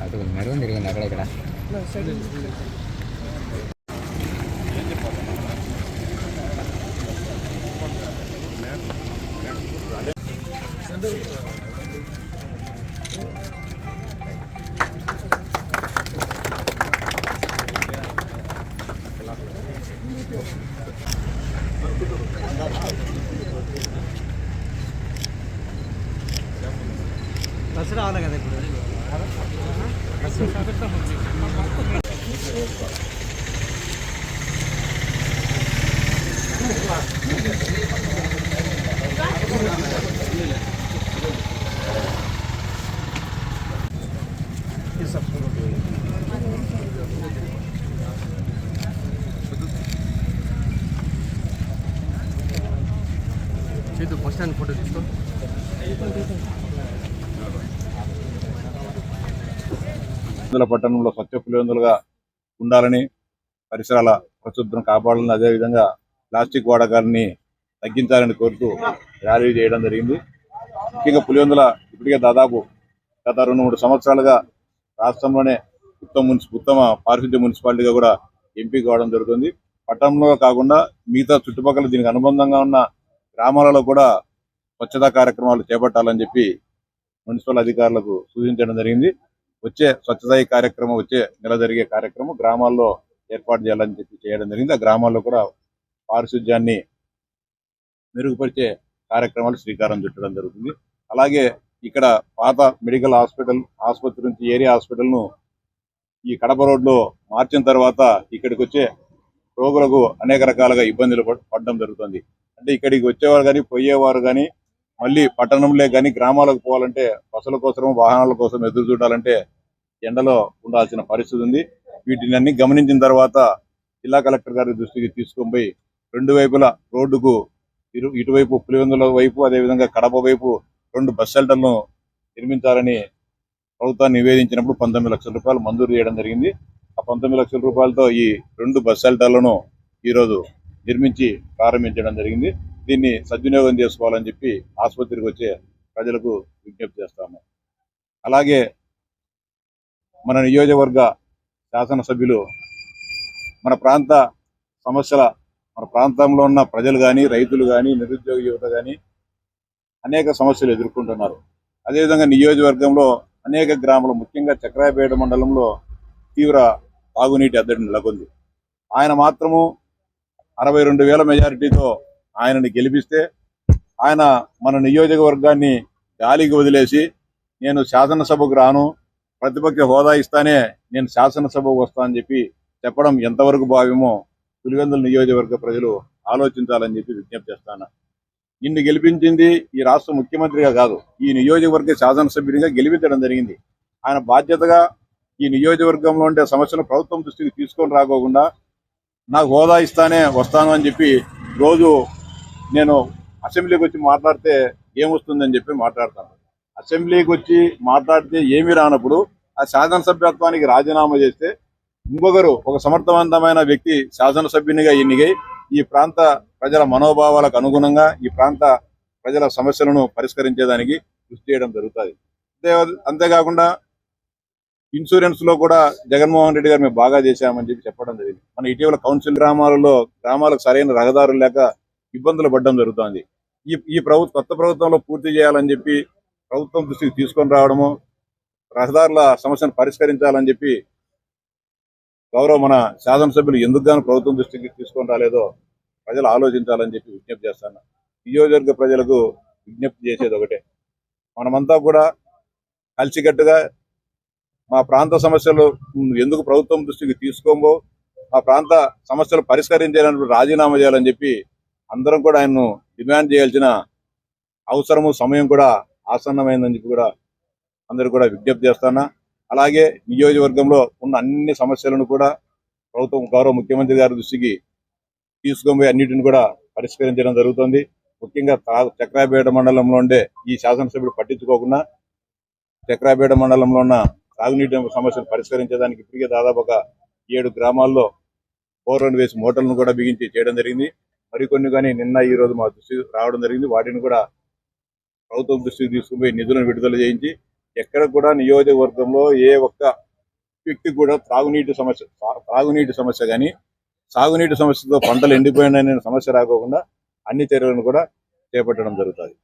అది మెరుగు తిరిగింది అక్కడ ఇక్కడ అక్కడక్కడ బస్సు రావాలి కదా ఇప్పుడు చేతు స్టాండ్ ఫోటో తీసుకో. పట్టణంలో స్వచ్ఛ పులివెందులుగా ఉండాలని పరిసరాల పరిశుభ్రం కాపాడాలని అదేవిధంగా ప్లాస్టిక్ వాడకాన్ని తగ్గించాలని కోరుతూ ర్యాలీ చేయడం జరిగింది. ముఖ్యంగా పులివెందుల ఇప్పటికే దాదాపు గత రెండు మూడు సంవత్సరాలుగా రాష్ట్రంలోనే ఉత్తమ మున్సి ఉత్తమ పారిశుద్ధ్య మున్సిపాలిటీగా కూడా ఎంపీ కావడం జరుగుతుంది. పట్టణంలో కాకుండా మిగతా చుట్టుపక్కల దీనికి అనుబంధంగా ఉన్న గ్రామాలలో కూడా స్వచ్ఛతా కార్యక్రమాలు చేపట్టాలని చెప్పి మున్సిపల్ అధికారులకు సూచించడం జరిగింది. వచ్చే స్వచ్ఛత కార్యక్రమం వచ్చే నెల జరిగే కార్యక్రమం గ్రామాల్లో ఏర్పాటు చేయాలని చెప్పి చేయడం జరిగింది. ఆ గ్రామాల్లో కూడా పారిశుధ్యాన్ని మెరుగుపరిచే కార్యక్రమాలు శ్రీకారం చుట్టడం జరుగుతుంది. అలాగే ఇక్కడ పాత మెడికల్ హాస్పిటల్ ఆసుపత్రి నుంచి ఏరియా హాస్పిటల్ను ఈ కడప రోడ్లో మార్చిన తర్వాత ఇక్కడికి వచ్చే రోగులకు అనేక రకాలుగా ఇబ్బందులు పడడం జరుగుతుంది. అంటే ఇక్కడికి వచ్చేవారు కానీ పోయేవారు కానీ మళ్ళీ పట్టణంలో కానీ గ్రామాలకు పోవాలంటే బస్సుల కోసం వాహనాల కోసం ఎదురు చూడాలంటే ఎండలో ఉండాల్సిన పరిస్థితి ఉంది. వీటిని అన్ని గమనించిన తర్వాత జిల్లా కలెక్టర్ గారి దృష్టికి తీసుకొని పోయి రెండు వైపులా రోడ్డుకు ఇరు ఇటువైపు పులివెందుల వైపు అదేవిధంగా కడప వైపు రెండు బస్ షెల్టర్లను నిర్మించాలని ప్రభుత్వాన్ని నివేదించినప్పుడు పంతొమ్మిది లక్షల రూపాయలు మంజూరు చేయడం జరిగింది. ఆ పంతొమ్మిది లక్షల రూపాయలతో ఈ రెండు బస్ షెల్టర్లను ఈరోజు నిర్మించి ప్రారంభించడం జరిగింది. దీన్ని సద్వినియోగం చేసుకోవాలని చెప్పి ఆసుపత్రికి వచ్చే ప్రజలకు విజ్ఞప్తి చేస్తాము. అలాగే మన నియోజకవర్గ శాసనసభ్యులు మన ప్రాంత సమస్యల మన ప్రాంతంలో ఉన్న ప్రజలు కానీ రైతులు కానీ నిరుద్యోగ యువత కానీ అనేక సమస్యలు ఎదుర్కొంటున్నారు. అదేవిధంగా నియోజకవర్గంలో అనేక గ్రామాలు ముఖ్యంగా చక్రాయపేట మండలంలో తీవ్ర తాగునీటి అద్దడి నెలకొంది. ఆయన మాత్రము అరవై రెండు వేల మెజారిటీతో ఆయనని గెలిపిస్తే ఆయన మన నియోజకవర్గాన్ని గాలికి వదిలేసి నేను శాసనసభకు రాను ప్రతిపక్ష హోదా ఇస్తానే నేను శాసనసభకు వస్తా అని చెప్పి చెప్పడం ఎంతవరకు భావ్యమో పులివెందుల నియోజకవర్గ ప్రజలు ఆలోచించాలని చెప్పి విజ్ఞప్తి చేస్తాను నిన్ను గెలిపించింది ఈ రాష్ట్ర ముఖ్యమంత్రిగా కాదు ఈ నియోజకవర్గ శాసనసభ్యునిగా గెలిపించడం జరిగింది. ఆయన బాధ్యతగా ఈ నియోజకవర్గంలో ఉండే సమస్యలు ప్రభుత్వం దృష్టికి తీసుకొని రాకోకుండా నాకు హోదా ఇస్తానే వస్తాను అని చెప్పి రోజు నేను అసెంబ్లీకి వచ్చి మాట్లాడితే ఏమొస్తుందని చెప్పి మాట్లాడతాను. అసెంబ్లీకి వచ్చి మాట్లాడితే ఏమి రానప్పుడు ఆ శాసనసభ్యత్వానికి రాజీనామా చేస్తే ఇంకొకరు ఒక సమర్థవంతమైన వ్యక్తి శాసనసభ్యునిగా ఎన్నికై ఈ ప్రాంత ప్రజల మనోభావాలకు అనుగుణంగా ఈ ప్రాంత ప్రజల సమస్యలను పరిష్కరించేదానికి కృషి చేయడం జరుగుతుంది. అంతే అంతేకాకుండా ఇన్సూరెన్స్లో కూడా జగన్మోహన్ రెడ్డి గారు మేము బాగా చేశామని చెప్పి చెప్పడం జరిగింది. మన ఇటీవల కౌన్సిల్ గ్రామాలలో గ్రామాలకు సరైన రహదారులు లేక ఇబ్బందులు పడడం జరుగుతుంది. ఈ ఈ ప్రభుత్వ కొత్త ప్రభుత్వంలో పూర్తి చేయాలని చెప్పి ప్రభుత్వం దృష్టికి తీసుకొని రావడము రహదారుల సమస్యను పరిష్కరించాలని చెప్పి గౌరవ మన శాసనసభ్యులు ఎందుకు గాను ప్రభుత్వం దృష్టికి తీసుకొని రాలేదో ప్రజలు ఆలోచించాలని చెప్పి విజ్ఞప్తి చేస్తాను. నియోజకవర్గ ప్రజలకు విజ్ఞప్తి చేసేది ఒకటే. మనమంతా కూడా కలిసికట్టుగా మా ప్రాంత సమస్యలు ఎందుకు ప్రభుత్వం దృష్టికి తీసుకోబో మా ప్రాంత సమస్యలు పరిష్కరించాలని రాజీనామా చేయాలని చెప్పి అందరం కూడా ఆయన్ను డిమాండ్ చేయాల్సిన అవసరము సమయం కూడా ఆసన్నమైందని చెప్పి కూడా అందరూ కూడా విజ్ఞప్తి చేస్తానా. అలాగే నియోజకవర్గంలో ఉన్న అన్ని సమస్యలను కూడా ప్రభుత్వం గౌరవ ముఖ్యమంత్రి గారి దృష్టికి తీసుకొని పోయి అన్నిటిని కూడా పరిష్కరించడం జరుగుతుంది. ముఖ్యంగా చక్రాపేట మండలంలో ఉండే ఈ శాసనసభ్యుడు పట్టించుకోకుండా చక్రాపేట మండలంలో ఉన్న తాగునీటి సమస్యను పరిష్కరించడానికి ఇప్పటికే దాదాపు ఒక ఏడు గ్రామాల్లో బోర్లను వేసి మోటార్లను కూడా బిగించి చేయడం జరిగింది. మరికొన్ని కానీ నిన్న ఈ రోజు మా దృష్టి రావడం జరిగింది. వాటిని కూడా ప్రభుత్వం దృష్టికి తీసుకుపోయి నిధులను విడుదల చేయించి ఎక్కడ కూడా నియోజకవర్గంలో ఏ ఒక్క వ్యక్తికి కూడా త్రాగునీటి సమస్య త్రాగునీటి సమస్య కానీ సాగునీటి సమస్యతో పంటలు ఎండిపోయిన సమస్య రాకోకుండా అన్ని చర్యలను కూడా చేపట్టడం జరుగుతుంది.